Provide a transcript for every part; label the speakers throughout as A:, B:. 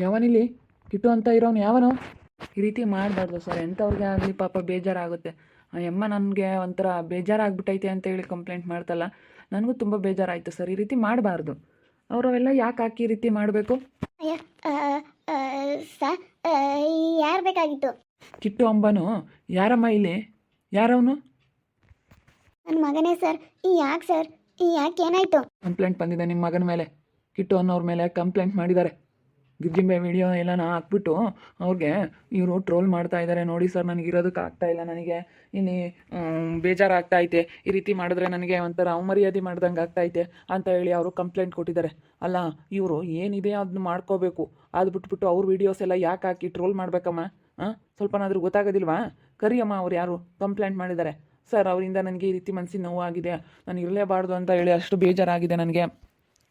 A: ಯಾವನಿಲ್ಲಿ? ಕಿಟ್ಟು ಅಂತ ಇರೋನು ಯಾವನು? ಈ ರೀತಿ ಮಾಡಬಾರ್ದು ಸರ್. ಎಂಥವ್ರಿಗೆ ಆಗಲಿ ಪಾಪ ಬೇಜಾರಾಗುತ್ತೆ. ಅಮ್ಮ ಯಮ್ಮ ನನಗೆ ಒಂಥರ ಬೇಜಾರಾಗ್ಬಿಟ್ಟೈತೆ ಅಂತ ಹೇಳಿ ಕಂಪ್ಲೇಂಟ್ ಮಾಡ್ತಲ್ಲ. ನನಗೂ ತುಂಬ ಬೇಜಾರಾಯಿತು ಸರ್. ಈ ರೀತಿ ಮಾಡಬಾರ್ದು. ಅವರವೆಲ್ಲ ಯಾಕೆ ಹಾಕಿ ಈ ರೀತಿ ಮಾಡಬೇಕು?
B: ಯಾರು ಬೇಕಾಗಿತ್ತು?
A: ಕಿಟ್ಟು ಅಂಬನು ಯಾರಮ್ಮ ಇಲ್ಲಿ? ಯಾರವನು?
B: ನನ್ನ ಮಗನೇ ಸರ್. ಯಾಕೆ ಸರ್? ಯಾಕೆ ಏನಾಯ್ತು?
A: ಕಂಪ್ಲೇಂಟ್ ಬಂದಿದೆ ನಿಮ್ಮ ಮಗನ ಮೇಲೆ. ಕಿಟ್ಟು ಅನ್ನೋರ ಮೇಲೆ ಕಂಪ್ಲೇಂಟ್ ಮಾಡಿದ್ದಾರೆ. ಗಿರ್ಜಿಂಬೆ ವಿಡಿಯೋ ಎಲ್ಲನ ಹಾಕ್ಬಿಟ್ಟು ಅವ್ರಿಗೆ ಇವರು ಟ್ರೋಲ್ ಮಾಡ್ತಾ ಇದ್ದಾರೆ ನೋಡಿ ಸರ್ ನನಗೆ ಇರೋದಕ್ಕೆ ಆಗ್ತಾ ಇಲ್ಲ ನನಗೆ. ಮ್, ಬೇಜಾರಾಗ್ತಾ ಐತೆ. ಈ ರೀತಿ ಮಾಡಿದ್ರೆ ನನಗೆ ಒಂಥರ ಅವಮರ್ಯಾದೆ ಮಾಡ್ದಂಗೆ ಆಗ್ತೈತೆ ಅಂತ ಹೇಳಿ ಅವರು ಕಂಪ್ಲೇಂಟ್ ಕೊಟ್ಟಿದ್ದಾರೆ ಅಲ್ಲ ಇವರು ಏನಿದೆ ಅದನ್ನ ಮಾಡ್ಕೋಬೇಕು. ಅದು ಬಿಟ್ಬಿಟ್ಟು ಅವ್ರ ವೀಡಿಯೋಸ್ ಎಲ್ಲ ಯಾಕೆ ಹಾಕಿ ಟ್ರೋಲ್ ಮಾಡ್ಬೇಕಮ್ಮ? ಹಾಂ? ಸ್ವಲ್ಪನಾದರೂ ಗೊತ್ತಾಗೋದಿಲ್ವಾ? ಕರಿಯಮ್ಮ ಅವ್ರು ಯಾರು ಕಂಪ್ಲೇಂಟ್ ಮಾಡಿದ್ದಾರೆ ಸರ್ ಅವರಿಂದ ನನಗೆ ಈ ರೀತಿ ಮನಸ್ಸಿನ ನೋವಾಗಿದೆ. ನಾನು ಇರಲೇಬಾರ್ದು ಅಂತ ಹೇಳಿ ಅಷ್ಟು ಬೇಜಾರಾಗಿದೆ ನನಗೆ.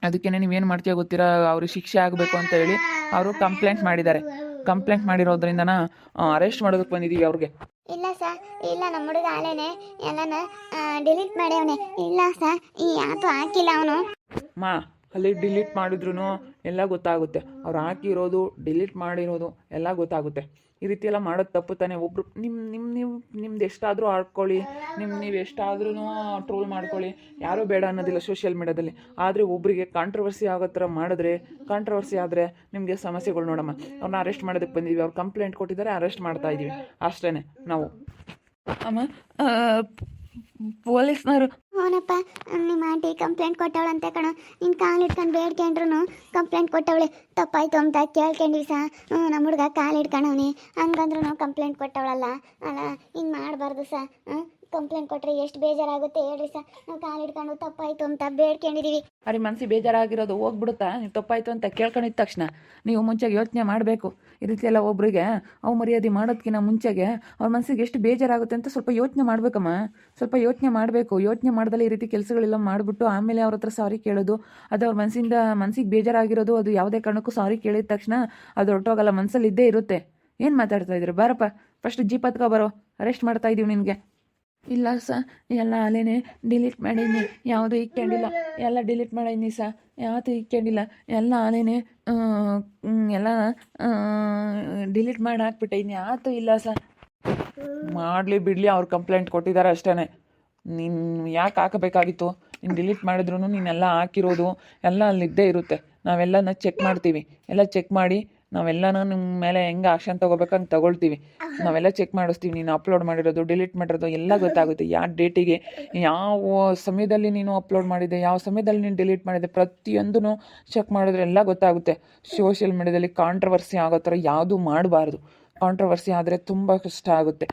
A: ಅದಕ್ಕೆ ನೀವೇನು ಮಾಡ್ತೀಯ ಗೊತ್ತಿರ ಅವ್ರಿಗೆ ಶಿಕ್ಷೆ ಆಗಬೇಕು ಅಂತ ಹೇಳಿ ಅವರು ಕಂಪ್ಲೇಂಟ್ ಮಾಡಿದ್ದಾರೆ. ಕಂಪ್ಲೇಂಟ್ ಮಾಡಿರೋದ್ರಿಂದನ ಅರೆಸ್ಟ್ ಮಾಡೋದಕ್ಕೆ ಬಂದಿದ್ದೀವಿ ಅವ್ರಿಗೆ.
B: ಇಲ್ಲ ಸರ್ ಇಲ್ಲ ನಮ್ಮ ಹುಡುಗ ಆಲೇನೆ ಎಲ್ಲನ ಡಿಲೀಟ್ ಮಾಡ್ಯವನೆ. ಇಲ್ಲ ಸರ್ ಈ ಯಾತು ಹಾಕಿಲ್ಲ ಅವನು.
A: ಮಾ ಅಲ್ಲಿ ಡಿಲೀಟ್ ಮಾಡಿದ್ರು ಎಲ್ಲ ಗೊತ್ತಾಗುತ್ತೆ. ಅವ್ರು ಹಾಕಿರೋದು ಡಿಲೀಟ್ ಮಾಡಿರೋದು ಎಲ್ಲ ಗೊತ್ತಾಗುತ್ತೆ. ಈ ರೀತಿ ಎಲ್ಲ ಮಾಡೋದು ತಪ್ಪು ತಾನೆ. ಒಬ್ರು ನಿಮ್ಮ ನಿಮ್ಮ ನೀವು, ನಿಮ್ದು ಎಷ್ಟಾದರೂ ಆಡ್ಕೊಳ್ಳಿ. ನಿಮ್ಮ ನೀವು ಎಷ್ಟಾದ್ರೂ ಟ್ರೋಲ್ ಮಾಡ್ಕೊಳ್ಳಿ. ಯಾರೂ ಬೇಡ ಅನ್ನೋದಿಲ್ಲ ಸೋಷಿಯಲ್ ಮೀಡಿಯಾದಲ್ಲಿ ಆದರೆ ಒಬ್ಬರಿಗೆ ಕಾಂಟ್ರವರ್ಸಿ ಆಗೋ ಥರ ಮಾಡಿದ್ರೆ ಕಾಂಟ್ರವರ್ಸಿ ಆದರೆ ನಿಮಗೆ ಸಮಸ್ಯೆಗಳು ನೋಡಮ್ಮ. ಅವ್ರನ್ನ ಅರೆಸ್ಟ್ ಮಾಡೋದಕ್ಕೆ ಬಂದಿದ್ವಿ. ಅವ್ರು ಕಂಪ್ಲೇಂಟ್ ಕೊಟ್ಟಿದ್ದಾರೆ ಅರೆಸ್ಟ್ ಮಾಡ್ತಾ ಇದ್ದೀವಿ ಅಷ್ಟೇ ನಾವು. ಅಮ್ಮ ಪೊಲೀಸ್ನವರು
B: ಅವನಪ್ಪ ನಿಮ್ಮ ಆಂಟಿ ಕಂಪ್ಲೇಂಟ್ ಕೊಟ್ಟವಳಂತೆ ಕಣ. ನಿನ್ನ ಕಾಲು ಇಟ್ಕೊಂಡು ಬೇಡ್ಕೊಂಡ್ರು ಕಂಪ್ಲೇಂಟ್ ಕೊಟ್ಟವಳೆ. ತಪ್ಪಾಯ್ತು ಅಂತ ಕೇಳ್ಕೊಂಡ್ವಿ ಸಾ. ಹ್ಞೂ, ನಮ್ಮ ಹುಡುಗ ಕಾಲು ಇಟ್ಕೊಂಡವನಿ ಹಂಗಂದ್ರೂ ಕಂಪ್ಲೇಂಟ್ ಕೊಟ್ಟವಳಲ್ಲ. ಅಲ್ಲ, ಹಿಂಗೆ ಮಾಡಬಾರ್ದು ಸಾ. ಕಂಪ್ಲೇಂಟ್ ಕೊಟ್ಟರೆ ಎಷ್ಟು ಬೇಜಾರಾಗುತ್ತೆ ಹೇಳ್ರಿ ಸರ್ ನಾವು ಕಾಲು ಹಿಡ್ಕೊಂಡು ತಪ್ಪಾಯ್ತು ಅಂತ ಬೇಡ್ಕೊಂಡಿದೀವಿ.
A: ಅರೆ ಮನ್ಸಿಗೆ ಬೇಜಾರಾಗಿರೋದು ಹೋಗ್ಬಿಡುತ್ತಾ? ನೀವು ತಪ್ಪಾಯ್ತು ಅಂತ ಕೇಳ್ಕೊಂಡಿದ್ದ ತಕ್ಷಣ ನೀವು ಮುಂಚೆಗೆ ಯೋಚನೆ ಮಾಡಬೇಕು. ಈ ರೀತಿ ಎಲ್ಲ ಒಬ್ರಿಗೆ ಅವು ಮರ್ಯಾದೆ ಮಾಡೋದಕ್ಕಿಂತ ಮುಂಚೆಗೆ ಅವ್ರ ಮನಸ್ಸಿಗೆ ಎಷ್ಟು ಬೇಜಾರಾಗುತ್ತೆ ಅಂತ ಸ್ವಲ್ಪ ಯೋಚನೆ ಮಾಡಬೇಕಮ್ಮ. ಸ್ವಲ್ಪ ಯೋಚನೆ ಮಾಡಬೇಕು. ಯೋಚನೆ ಮಾಡ್ದಲ್ಲ ಈ ರೀತಿ ಕೆಲಸಗಳೆಲ್ಲ ಮಾಡಿಬಿಟ್ಟು ಆಮೇಲೆ ಅವ್ರ ಹತ್ರ ಸಾರಿ ಕೇಳೋದು, ಅದು ಅವ್ರ ಮನಸ್ಸಿಂದ ಮನಸ್ಸಿಗೆ ಬೇಜಾರಾಗಿರೋದು, ಅದು ಯಾವುದೇ ಕಾರಣಕ್ಕೂ ಸಾರಿ ಕೇಳಿದ ತಕ್ಷಣ ಅದು ಹೊರಟೋಗಲ್ಲ ಮನಸ್ಸಲ್ಲಿ ಇದ್ದೇ ಇರುತ್ತೆ. ಏನು ಮಾತಾಡ್ತಾ ಇದ್ದೀರಿ? ಬಾರಪ್ಪ ಫಸ್ಟ್ ಜೀಪ್ ಹತ್ಕೊ ಬರೋ. ಅರೆಸ್ಟ್ ಮಾಡ್ತಾ ಇದೀವಿ ನಿನಗೆ. ಇಲ್ಲ ಸ ಎಲ್ಲ ಅಲ್ಲೇನೆ ಡಿಲೀಟ್ ಮಾಡೀನಿ. ಯಾವುದು ಇಕ್ಕೊಂಡಿಲ್ಲ, ಎಲ್ಲ ಡಿಲೀಟ್ ಮಾಡೀನಿ ಸ ಯಾವುದು ಇಕ್ಕೊಂಡಿಲ್ಲ. ಎಲ್ಲ ಅಲ್ಲೇನೆ ಎಲ್ಲ ಡಿಲೀಟ್ ಮಾಡಿ ಹಾಕ್ಬಿಟ್ಟೈನಿ. ಆತು ಇಲ್ಲ ಸ ಮಾಡಲಿ ಬಿಡಲಿ, ಅವ್ರು ಕಂಪ್ಲೇಂಟ್ ಕೊಟ್ಟಿದ್ದಾರೆ ಅಷ್ಟೇ ನೀನು ಯಾಕೆ ಹಾಕಬೇಕಾಗಿತ್ತು? ನೀನು ಡಿಲೀಟ್ ಮಾಡಿದ್ರು ನೀನೆಲ್ಲ ಹಾಕಿರೋದು, ಎಲ್ಲ ಅಲ್ಲಿದ್ದೇ ಇರುತ್ತೆ. ನಾವೆಲ್ಲನ ಚೆಕ್ ಮಾಡ್ತೀವಿ. ಎಲ್ಲ ಚೆಕ್ ಮಾಡಿ ನಾವೆಲ್ಲನೂ ನಿಮ್ಮ ಮೇಲೆ ಹೆಂಗೆ ಆಕ್ಷನ್ ತೊಗೋಬೇಕಂತ ತಗೊಳ್ತೀವಿ. ನಾವೆಲ್ಲ ಚೆಕ್ ಮಾಡಿಸ್ತೀವಿ, ನೀನು ಅಪ್ಲೋಡ್ ಮಾಡಿರೋದು ಡಿಲೀಟ್ ಮಾಡಿರೋದು, ಎಲ್ಲ ಗೊತ್ತಾಗುತ್ತೆ. ಯಾವ ಡೇಟಿಗೆ ಯಾವ ಸಮಯದಲ್ಲಿ ನೀನು ಅಪ್ಲೋಡ್ ಮಾಡಿದೆ, ಯಾವ ಸಮಯದಲ್ಲಿ ನೀನು ಡಿಲೀಟ್ ಮಾಡಿದೆ ಪ್ರತಿಯೊಂದೂ ಚೆಕ್ ಮಾಡಿದ್ರೆ ಎಲ್ಲ ಗೊತ್ತಾಗುತ್ತೆ. ಸೋಷಿಯಲ್ ಮೀಡಿಯಾದಲ್ಲಿ ಕಾಂಟ್ರವರ್ಸಿ ಆಗೋ ಥರ ಯಾವುದೂ ಮಾಡಬಾರ್ದು. ಕಾಂಟ್ರವರ್ಸಿ ಆದರೆ ತುಂಬ ಕಷ್ಟ ಆಗುತ್ತೆ.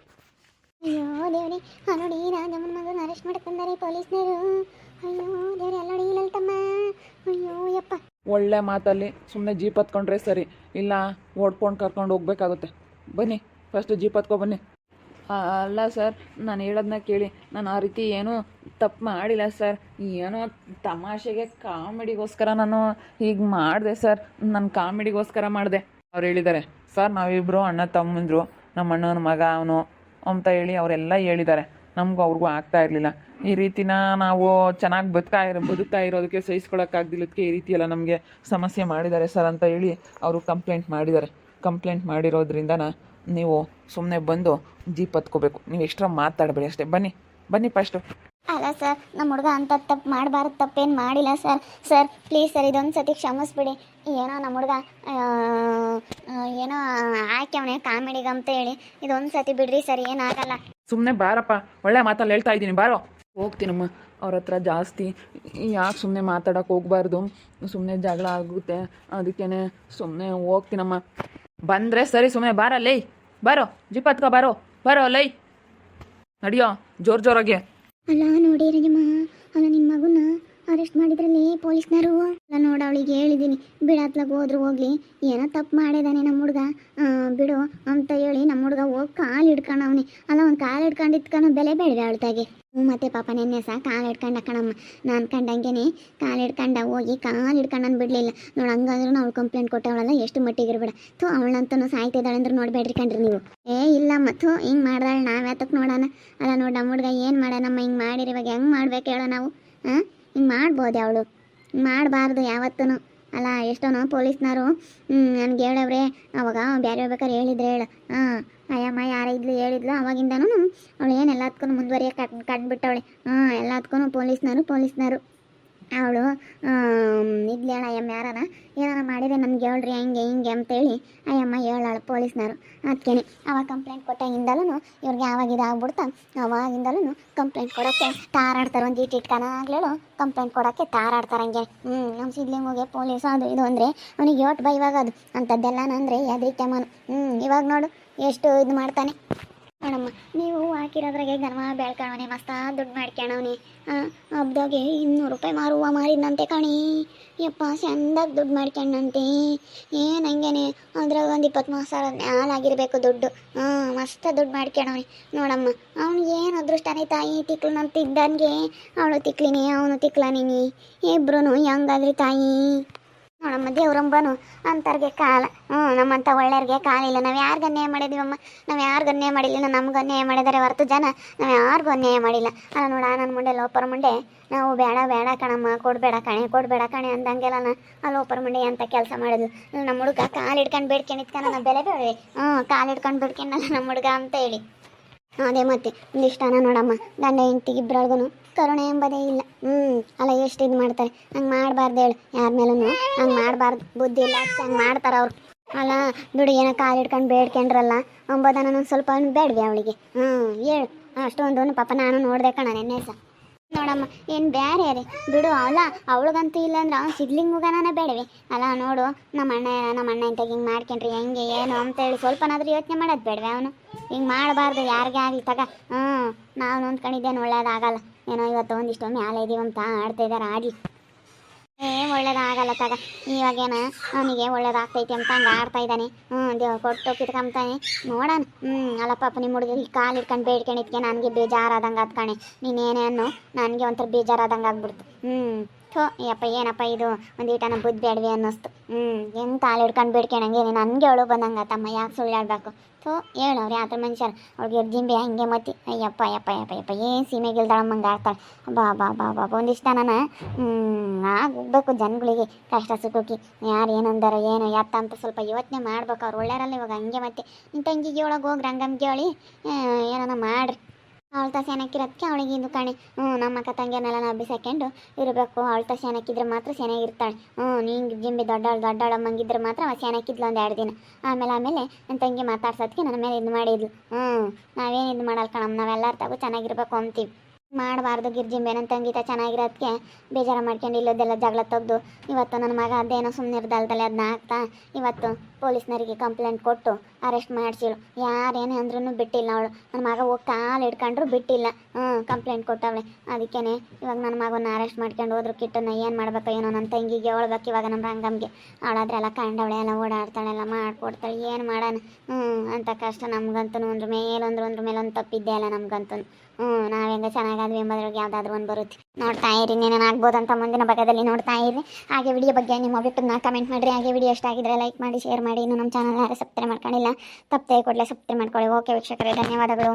B: ಅಯ್ಯೋ ಯಪ್ಪ.
A: ಒಳ್ಳೆ ಮಾತಲ್ಲಿ ಸುಮ್ಮನೆ ಜೀಪ್ ಹತ್ಕೊಂಡ್ರೆ ಸರಿ. ಇಲ್ಲ, ಓಡ್ಕೊಂಡು ಕರ್ಕೊಂಡು ಹೋಗ್ಬೇಕಾಗುತ್ತೆ. ಬನ್ನಿ ಫಸ್ಟು ಜೀಪ್ ಹತ್ಕೊ ಬನ್ನಿ. ಅಲ್ಲ ಸರ್ ನಾನು ಹೇಳೋದನ್ನ ಕೇಳಿ. ನಾನು ಆ ರೀತಿ ಏನೂ ತಪ್ಪು ಮಾಡಿಲ್ಲ ಸರ್ ಏನೋ ತಮಾಷೆಗೆ ಕಾಮಿಡಿಗೋಸ್ಕರ ನಾನು ಹೀಗೆ ಮಾಡಿದೆ ಸರ್ ನನ್ನ ಕಾಮಿಡಿಗೋಸ್ಕರ ಮಾಡಿದೆ. ಅವ್ರು ಹೇಳಿದ್ದಾರೆ ಸರ್ ನಾವಿಬ್ಬರು ಅಣ್ಣ ತಮ್ಮಂದರು ನಮ್ಮ ಅಣ್ಣನ ಮಗ, ಅವನು, ಅಂತ ಹೇಳಿ ಅವರೆಲ್ಲ ಹೇಳಿದ್ದಾರೆ. ನಮಗೂ ಅವ್ರಿಗೂ ಆಗ್ತಾ ಇರಲಿಲ್ಲ. ಈ ರೀತಿನ ನಾವು ಚೆನ್ನಾಗಿ ಬದುಕಾ ಇರೋ, ಬದುಕ್ತಾ ಇರೋದಕ್ಕೆ ಸಹಿಸ್ಕೊಳಕ್ಕಾಗ್ದಿಲ್ಲದಕ್ಕೆ ಈ ರೀತಿ ಎಲ್ಲ ನಮಗೆ ಸಮಸ್ಯೆ ಮಾಡಿದ್ದಾರೆ ಸರ್ ಅಂತ ಹೇಳಿ ಅವರು ಕಂಪ್ಲೇಂಟ್ ಮಾಡಿದ್ದಾರೆ. ಕಂಪ್ಲೇಂಟ್ ಮಾಡಿರೋದ್ರಿಂದ ನೀವು ಸುಮ್ಮನೆ ಬಂದು ಜೀಪ್ ಹತ್ಕೋಬೇಕು. ನೀವು ಎಕ್ಸ್ಟ್ರಾ ಮಾತಾಡಬೇಡಿ ಅಷ್ಟೇ. ಬನ್ನಿ ಬನ್ನಿ ಫಸ್ಟು
B: ಅಲ್ಲ ಸರ್ ನಮ್ಮ ಹುಡುಗ ಅಂತ ತಪ್ಪು ಮಾಡಬಾರ್ದು, ತಪ್ಪೇನು ಮಾಡಿಲ್ಲ ಸರ್. ಸರ್ ಪ್ಲೀಸ್ ಸರ್, ಇದೊಂದು ಸತಿ ಕ್ಷಮಿಸ್ಬಿಡಿ. ಏನೋ ನಮ್ಮ ಹುಡುಗ ಏನೋ ಹಾಕ್ಯವನೆ ಕಾಮಿಡಿಗೆ ಅಂತ ಹೇಳಿ. ಇದೊಂದು ಸತಿ ಬಿಡ್ರಿ ಸರ್, ಏನಾಗಲ್ಲ.
A: ಸುಮ್ಮನೆ ಬಾರಪ್ಪ, ಒಳ್ಳೆ ಮಾತಲ್ಲಿ ಹೇಳ್ತಾ ಇದ್ದೀನಿ, ಬಾರೋ. ಹೋಗ್ತೀನಮ್ಮ, ಅವ್ರ ಹತ್ರ ಜಾಸ್ತಿ. ಯಾಕೆ ಸುಮ್ಮನೆ ಮಾತಾಡೋಕೆ ಹೋಗ್ಬಾರ್ದು? ಸುಮ್ಮನೆ ಜಗಳ ಆಗುತ್ತೆ ಅದಕ್ಕೇ ಸುಮ್ಮನೆ ಹೋಗ್ತೀನಮ್ಮ. ಬಂದರೆ ಸರಿ ಸುಮ್ಮನೆ ಬಾರ, ಲೈ. ಬಾರೋ, ಜಿಪ್ ಹತ್ಕೊ, ಬಾರೋ. ಬಾರೋ, ಲೈ. ನಡಿಯೋ, ಜೋರು ಜೋರಾಗೆ.
B: ಅಲ್ಲ ನೋಡಿ ರಜಮ್ಮ ಅಲ್ಲ ನಿಮ್ಮ ಮಗುನ ಅರೆಸ್ಟ್ ಮಾಡಿದ್ರಲ್ಲಿ ಪೊಲೀಸ್ನವರು? ಅಲ್ಲ ನೋಡು, ಅವಳಿಗೆ ಹೇಳಿದ್ದೀನಿ ಬಿಡತ್ಲಾಗ ಹೋದ್ರು ಹೋಗ್ಲಿ. ಏನೋ ತಪ್ಪು ಮಾಡಿದಾನೆ ನಮ್ಮ ಹುಡುಗ. ಬಿಡು ಅಂತ ಹೇಳಿ ನಮ್ಮ ಹುಡುಗ ಹೋಗಿ ಕಾಲು ಹಿಡ್ಕೊಂಡವನಿ ಅಲ್ಲ, ಅವ್ನು ಕಾಲು ಹಿಡ್ಕೊಂಡು ಇಟ್ಕೊಂಡು ಬೆಲೆ ಬೇಡವೆ ಅವಳ್ತಾಗೆ. ಹ್ಞೂ ಮತ್ತೆ ಪಾಪ ನೆನ್ನೆ ಸಹ ಕಾಲು ಹಿಡ್ಕೊಂಡು ಕಣಮ್ಮ. ನಾನು ಕಂಡಂಗೆನೆ ಕಾಲು ಹಿಡ್ಕೊಂಡ ಹೋಗಿ ಕಾಲು ಹಿಡ್ಕೊಂಡನ್ ಬಿಡಲಿಲ್ಲ. ನೋಡಿ, ಹಂಗಾದ್ರೂ ಅವಳು ಕಂಪ್ಲೇಂಟ್ ಕೊಟ್ಟವಳಲ್ಲ, ಎಷ್ಟು ಮಟ್ಟಿಗೆ ಇರಬೇಡ ಥೂ ಅವಳಂತೂ ಸಾಯ್ತಿದ್ದಾಳೆ ಅಂದ್ರೆ ನೋಡ್ಬೇಡ್ರಿ ಕಣ್ರಿ ನೀವು. ಏ ಇಲ್ಲ ಮತ್ತು ಹಿಂಗೆ ಮಾಡ್ದಾಳೆ ನಾವು ಯಾತಕ್ಕೆ ನೋಡೋಣ? ಅಲ್ಲ ನೋಡಿ, ನಮ್ಮ ಹುಡುಗ ಏನು ಮಾಡೋಣಮ್ಮ ಹಿಂಗೆ ಮಾಡಿರಿ, ಇವಾಗ ಹೆಂಗೆ ಮಾಡ್ಬೇಕು ಹೇಳೋ ನಾವು? ಹಾಂ ಹಿಂಗೆ ಮಾಡ್ಬೋದು ಅವಳು. ಮಾಡಬಾರ್ದು ಯಾವತ್ತೂ ಅಲ್ಲ, ಎಷ್ಟೋನೋ ಪೊಲೀಸ್ನವರು ನನಗೆ ಹೇಳವ್ರೆ ಅವಾಗ ಬೇರೆ ಬೇಕಾದ್ರೆ ಹೇಳಿದ್ರೆ ಹೇಳ. ಹಾಂ, ಅಯ್ಯಮ್ಮ, ಯಾರ ಇದ್ಲು, ಹೇಳಿದ್ಲು ಅವಾಗಿಂದನೂ ಅವಳು ಏನು ಎಲ್ಲದಕ್ಕೂ ಮುಂದುವರಿಯ ಕಟ್, ಕಟ್ಬಿಟ್ಟವಳೆ. ಹಾಂ ಎಲ್ಲದಕ್ಕೂ ಪೊಲೀಸ್ನವರು ಪೊಲೀಸ್ನವರು. ಅವಳು ಇದ್ಲೇಳ ಅಯ್ಯಮ್ಮ ಯಾರನ ಏನಾರ ಮಾಡಿದ್ರೆ ನಮ್ಗೆ ಹೇಳ್ರಿ, ಹಂಗೆ ಹಿಂಗೆ ಅಂತೇಳಿ ಅಯ್ಯಮ್ಮ ಹೇಳಾಳು ಪೊಲೀಸ್ನವರು. ಅದಕ್ಕೇನೆ ಅವಾಗ ಕಂಪ್ಲೇಂಟ್ ಕೊಟ್ಟಾಗಿಂದಲೂ ಇವ್ರಿಗೆ ಯಾವಾಗ ಇದಾಗ್ಬಿಡ್ತಾ. ಅವಾಗಿಂದಲೂ ಕಂಪ್ಲೇಂಟ್ ಕೊಡೋಕ್ಕೆ ತಾರಾಡ್ತಾರೆ. ಒಂದು ಇಟ್ಟು ಇಟ್ಕನಾಗ್ಲೇಳು ಕಂಪ್ಲೇಂಟ್ ಕೊಡೋಕ್ಕೆ ಹಂಗೆ. ಹ್ಞೂ ನಮ್ಮ ಸಿದ್ಲಿಂಗಿಗೆ ಪೊಲೀಸ್ ಅದು ಇದು ಅಂದರೆ ಅವನಿಗೆ ಯೋಟ್ ಬೈ ಇವಾಗ ಅದು ಅಂಥದ್ದೆಲ್ಲ ಅಂದರೆ ಅದಕ್ಕೆ ಮನು. ಹ್ಞೂ ಇವಾಗ ನೋಡು, ಎಷ್ಟು ಇದು ಮಾಡ್ತಾನೆ. ನೋಡಮ್ಮ ನೀವು ಹಾಕಿರೋದ್ರಾಗೆ ಗನಮ ಬೆಳ್ಕಣವನಿ, ಮಸ್ತ ದುಡ್ಡು ಮಾಡ್ಕೊಳವನಿ ಹಬ್ದಾಗೆ ಇನ್ನೂರು ರೂಪಾಯಿ ಮಾರುವ ಮಾರಿದಂತೆ ಕಣಿ. ಯಪ್ಪ, ಚಂದಾಗಿ ದುಡ್ಡು ಮಾಡ್ಕೊಂಡಂತೆ ಏನು ಹಂಗೇನೆ? ಅದ್ರಾಗ ಒಂದು ಇಪ್ಪತ್ತು ಮೂವತ್ತು ಸಾವಿರ ಮ್ಯಾಲಾಗಿರ್ಬೇಕು ದುಡ್ಡು. ಹಾಂ ಮಸ್ತ ದುಡ್ಡು ಮಾಡ್ಕೊಳವನಿ ನೋಡಮ್ಮ ಅವ್ನಿಗೆ ಏನು ಅದೃಷ್ಟನೇ ತಾಯಿ ತಿಕ್ಲನಂತ ಇದ್ದಂಗೆ ಅವಳು ತಿಕ್ಲಿನಿ, ಅವನು ತಿಕ್ಲನಿನಿ. ಇಬ್ರು ಹೆಂಗಾದ್ರಿ ತಾಯಿ. ನೋಡಮ್ಮ ದೇವ್ರಂಬನು ಅಂತರ್ಗೆ ಕಾಲ. ಹ್ಞೂ ನಮ್ಮಂಥ ಒಳ್ಳೆಯವ್ರಿಗೆ ಕಾಲಿಲ್ಲ ನಾವು ಯಾರಿಗೂ ಅನ್ಯಾಯ ಮಾಡಿದೀವಮ್ಮ? ನಾವು ಯಾರಿಗೂ ಅನ್ಯಾಯ ಮಾಡಿಲ್ಲ? ನಮ್ಗೆ ಅನ್ಯಾಯ ಮಾಡಿದ್ದಾರೆ ಹೊರತು ಜನ. ನಾವು ಯಾರಿಗೂ ಅನ್ಯಾಯ ಮಾಡಿಲ್ಲ. ಅಲ್ಲ ನೋಡ ನನ್ನ ಮುಂಡೆ ಲೋಪರ ಮುಂಡೆ ನಾವು ಬೇಡ ಬೇಡ ಕಣಮ್ಮ, ಕೊಡಬೇಡ ಕಣೆ ಕೊಡಬೇಡ ಕಣೆ ಅಂದಂಗೆಲ್ಲ ಆ ಲೋಪರ ಮುಂಡೆ ಅಂತ ಕೆಲಸ ಮಾಡಿದ್ಲು ನಮ್ಮ ಹುಡುಗ ಕಾಲು ಹಿಡ್ಕೊಂಡು ಬೇಡ್ಕೊಂಡಿದ್ಕ ನನ್ನ ಬೆಲೆ ಬೇಡ ಹ್ಞೂ ಕಾಲು ಹಿಡ್ಕೊಂಡು ಬೇಡ್ಕೊಂಡಲ್ಲ ನಮ್ಮ ಹುಡುಗ ಅಂತ ಹೇಳಿ. ಅದೇ ಮತ್ತೆ ಒಂದಿಷ್ಟನ ನೋಡಮ್ಮ. ದಂಡ ಹೆಂಡ್ತಿ ಇಬ್ಬರೊಳಗೂ ಕರುಣೆ ಎಂಬುದೇ ಇಲ್ಲ. ಹ್ಞೂ ಅಲ್ಲ, ಎಷ್ಟು ಇದು ಮಾಡ್ತಾರೆ? ಹಂಗೆ ಮಾಡಬಾರ್ದು ಹೇಳು. ಯಾರ ಮೇಲೂ ಹಂಗೆ ಮಾಡಬಾರ್ದು. ಬುದ್ಧಿ ಇಲ್ಲ ಹಂಗೆ ಮಾಡ್ತಾರೆ ಅವ್ರು. ಅಲ್ಲ ಏನೋ ಕಾಲು ಹಿಡ್ಕೊಂಡು ಬೇಡ್ಕೊಂಡ್ರಲ್ಲ. ಅಂಬೋದನ ಸ್ವಲ್ಪ ಬೇಡವೆ ಅವಳಿಗೆ. ಹ್ಞೂ ಹೇಳು. ಅಷ್ಟೊಂದು ಪಾಪ ನಾನು ನೋಡಿದೆ ಕಣ ನೆನ್ನೆ ಸಹ ನೋಡಮ್ಮ, ಏನು ಬೇರೆ ರೀ. ಬಿಡು, ಅಲ್ಲ, ಅವಳಿಗಂತೂ ಇಲ್ಲ ಅಂದ್ರೆ ಅವ್ನು ಸಿದ್ಲಿಂಗುಗನ ಬೇಡವೆ. ಅಲ್ಲ, ನೋಡು ನಮ್ಮ ಅಣ್ಣ ನಮ್ಮ ಅಣ್ಣ ಇಂತ ಹಿಂಗೆ ಮಾಡ್ಕೊಂಡ್ರಿ, ಹೆಂಗೆ, ಏನು ಅಂತೇಳಿ ಸ್ವಲ್ಪನಾದ್ರೂ ಯೋಚನೆ ಮಾಡೋದು ಬೇಡವೆ ಅವನು. ಹಿಂಗೆ ಮಾಡಬಾರ್ದು ಯಾರಿಗೆ ಆಗಲಿ, ತಗ. ಹ್ಞೂ ನಾವು ನೋಂದ್ಕೊಂಡಿದ್ದೇನು, ಒಳ್ಳೇದಾಗಲ್ಲ. ಏನೋ ಇವತ್ತು ಒಂದಿಷ್ಟು ಮ್ಯಾಲೆ ಇದೀವಂತ ಆಡ್ತಾ ಇದ್ದಾರೆ, ಆಡಿ. ಏ, ಒಳ್ಳೇದಾಗಲ್ಲ ತಗ ಇವಾಗೇನ ಅವನಿಗೆ ಒಳ್ಳೇದಾಗ್ತೈತಿ ಅಂತ ಹಂಗೆ ಆಡ್ತಾ ಇದ್ದಾನೆ. ಹ್ಞೂ ದೇವ್ರು ಕೊಟ್ಟು ಕಿತ್ಕೊಂತಾನೆ ನೋಡೋಣ. ಹ್ಞೂ ಅಲ್ಲಪ್ಪ ನಿಮ್ಮ ಹುಡುಗಿ ಕಾಲು ಹಿಡ್ಕೊಂಡು ಬೇಡ್ಕೊಂಡಿದ್ಕೆ ನನಗೆ ಬೇಜಾರಾದಂಗೆ ನೀನೇನೇ ಅನ್ನೋ ನನಗೆ ಒಂಥರ ಬೇಜಾರಾದಂಗೆ ಆಗ್ಬಿಡ್ತು ಹ್ಞೂ ಥೋ ಯಪ್ಪ ಏನಪ್ಪ ಇದು? ಒಂದು ಈಟನ ಬುದ್ಧಿ ಬೇಡವೆ ಅನ್ನಿಸ್ತು. ಹ್ಞೂ ಹೆಂಗೆ ಕಾಲು ಹಿಡ್ಕೊಂಡು ಬೇಡ್ಕೊಂಡಂಗೆ ನನಗೆ ಅವಳು ಬಂದಂಗೆ ತಮ್ಮ, ಯಾಕೆ ಸುಳ್ಳಾಡಬೇಕು? ಥೋ ಥೋ ಹೇಳವ್ರಿ ಥರ ಮನುಷ್ಯರು? ಅವ್ಳಿಗೆ ಜಿಂಬೆ ಹಂಗೆ ಮತ್ತಿ ಅಯ್ಯಪ್ಪ ಅಯ್ಯಪ್ಪ ಅಯ್ಯಪ್ಪ ಅಯ್ಯಪ್ಪ, ಏನು ಸೀಮೆಗಿಲ್ದಾಳಮ್ಮಂಗೆ ಆಡ್ತಾಳೆ? ಬಾ ಬಾ ಬಾ ಬಾ ಒಂದಿಷ್ಟ ನಾನು ಹೋಗ್ಬೇಕು ಜನಗಳಿಗೆ, ಕಷ್ಟ ಸುಖಕ್ಕೆ. ಯಾರು ಏನಂದಾರೋ ಏನು, ಯಾತ ಅಂತ ಸ್ವಲ್ಪ ಯೋಚನೆ ಮಾಡ್ಬೇಕು. ಅವ್ರು ಒಳ್ಳೆಯರಲ್ಲ ಇವಾಗ, ಹಂಗೆ ಮತ್ತೆ ನಿನ್ನ ತಂಗಿಗೆ ಒಳಗೆ ಹೋಗಿ ರಂಗಮ್ಗೆ ಹೇಳಿ ಏನಾನ ಮಾಡ್ರಿ. ಅವಳ ತ ಏನಕ್ಕಿರೋದಕ್ಕೆ ಅವಳಿಗೆ ಇದು ಕಾಣೆ. ಹ್ಞೂ ನಮ್ಮ ಅಕ್ಕ ತಂಗಿಯನ್ನೆಲ್ಲ ನಾವು ಬಿಸಾಕೊಂಡು ಇರಬೇಕು. ಅವಳ ತ ಏನಕ್ಕಿದ್ರೆ ಮಾತ್ರ ಚೆನ್ನಾಗಿರ್ತಾಳೆ ಹ್ಞೂ ನಿಂಗೆ ಜಿಂಬಿ ದೊಡ್ಡವಳು ದೊಡ್ಡವಳಮ್ಮಂಗಿದ್ರೆ ಮಾತ್ರ ಅವ ಚೆನ್ನಾಗಿದ್ಲು ಒಂದು ಎರಡು ದಿನ. ಆಮೇಲೆ ಆಮೇಲೆ ನನ್ನ ತಂಗಿ ಮಾತಾಡ್ಸೋದಕ್ಕೆ ನನ್ನ ಮೇಲೆ ಇದು ಮಾಡಿದ್ಲು. ಹ್ಞೂ ನಾವೇನು ಇದು ಮಾಡಲ್ಲ ಕಣಮ್ಮ. ನಾವೆಲ್ಲರ ತಗೋ ಚೆನ್ನಾಗಿರ್ಬೇಕು ಅಂತೀವಿ. ಮಾಡಬಾರ್ದು ಗಿರ್ಜಿಂಬೆ, ನನ್ನ ತಂಗಿತ ಚೆನ್ನಾಗಿರೋದಕ್ಕೆ ಬೇಜಾರು ಮಾಡ್ಕೊಂಡು ಇಲ್ಲದೆಲ್ಲ ಜಗಳ ತೆಗೆದು, ಇವತ್ತು ನನ್ನ ಮಗ ಅದೇನೋ ಸುಮ್ಮನೆ ಇರ್ದಲ್ದಲೆ ಅದನ್ನ ಹಾಕ್ತಾ, ಇವತ್ತು ಪೊಲೀಸ್ನವರಿಗೆ ಕಂಪ್ಲೇಂಟ್ ಕೊಟ್ಟು ಅರೆಸ್ಟ್ ಮಾಡಿಸಿಳು ಯಾರೇನು ಅಂದ್ರೂ ಬಿಟ್ಟಿಲ್ಲ ಅವಳು. ನನ್ನ ಮಗ ಹೋಗಿ ಕಾಲು ಹಿಡ್ಕೊಂಡ್ರು ಬಿಟ್ಟಿಲ್ಲ. ಹ್ಞೂ ಕಂಪ್ಲೇಂಟ್ ಕೊಟ್ಟವಳೆ. ಅದಕ್ಕೇ ಇವಾಗ ನನ್ನ ಮಗನ ಅರೆಸ್ಟ್ ಮಾಡ್ಕೊಂಡು ಹೋದ್ರು ಕಿಟ್ಟನ್ನ ಏನು ಮಾಡ್ಬೇಕು ಏನೋ ನನ್ನ ತಂಗಿಗೆ ಹೇಳ್ಬೇಕು ಇವಾಗ ನಮ್ಮ ರಂಗಮ್ಗೆ. ಅವಳಾದ್ರೆಲ್ಲ ಕಂಡವಳೆ, ಎಲ್ಲ ಓಡಾಡ್ತಾಳೆ, ಎಲ್ಲ ಮಾಡ್ಕೊಡ್ತಾಳೆ. ಏನು ಮಾಡೋಣ? ಹ್ಞೂ ಅಂತ ಕಷ್ಟ ನಮ್ಗಂತೂ ಒಂದ್ರ ಮೇಲೊಂದ್ರ, ಒಂದ್ರ ಮೇಲೆ ಒಂದು ತಪ್ಪಿದ್ದೆ ಅಲ್ಲ ನಮ್ಗಂತೂ ಹ್ಞೂ ನಾವು ಹೆಂಗೆ ಚೆನ್ನಾಗಾದ್ವಿ ಎಂಬುದ್ರೊಳಗೆ ಯಾವ್ದಾದ್ರು ಒಂದು ಬರುತ್ತೆ. ನೋಡ್ತಾ ಇರಿ ನೀನೇನು ಆಗ್ಬೋದಂತ ಮುಂದಿನ ಭಾಗದಲ್ಲಿ ನೋಡ್ತಾ ಇರಿ. ಹಾಗೆ ವಿಡಿಯೋ ಬಗ್ಗೆ ನಿಮ್ಮ ಅಭಿಪ್ರಾಯನ ಕಮೆಂಟ್ ಮಾಡಿರಿ. ಹಾಗೆ ವಿಡಿಯೋ ಇಷ್ಟ ಆಗಿದ್ರೆ ಲೈಕ್ ಮಾಡಿ ಶೇರ್ ಮಾಡಿ. ಇನ್ನು ನಮ್ಮ ಚಾನಲ್ ಯಾರು ಸಬ್ಸ್ಕ್ರೈಬ್ ಮಾಡ್ಕೊಂಡಿಲ್ಲ, ತಪ್ಪದೆ ಕೊಡಲೇ ಸಬ್ಸ್ಕ್ರೈಬ್ ಮಾಡ್ಕೊಳ್ಳಿ. ಓಕೆ ವೀಕ್ಷಕರೇ, ಧನ್ಯವಾದಗಳು.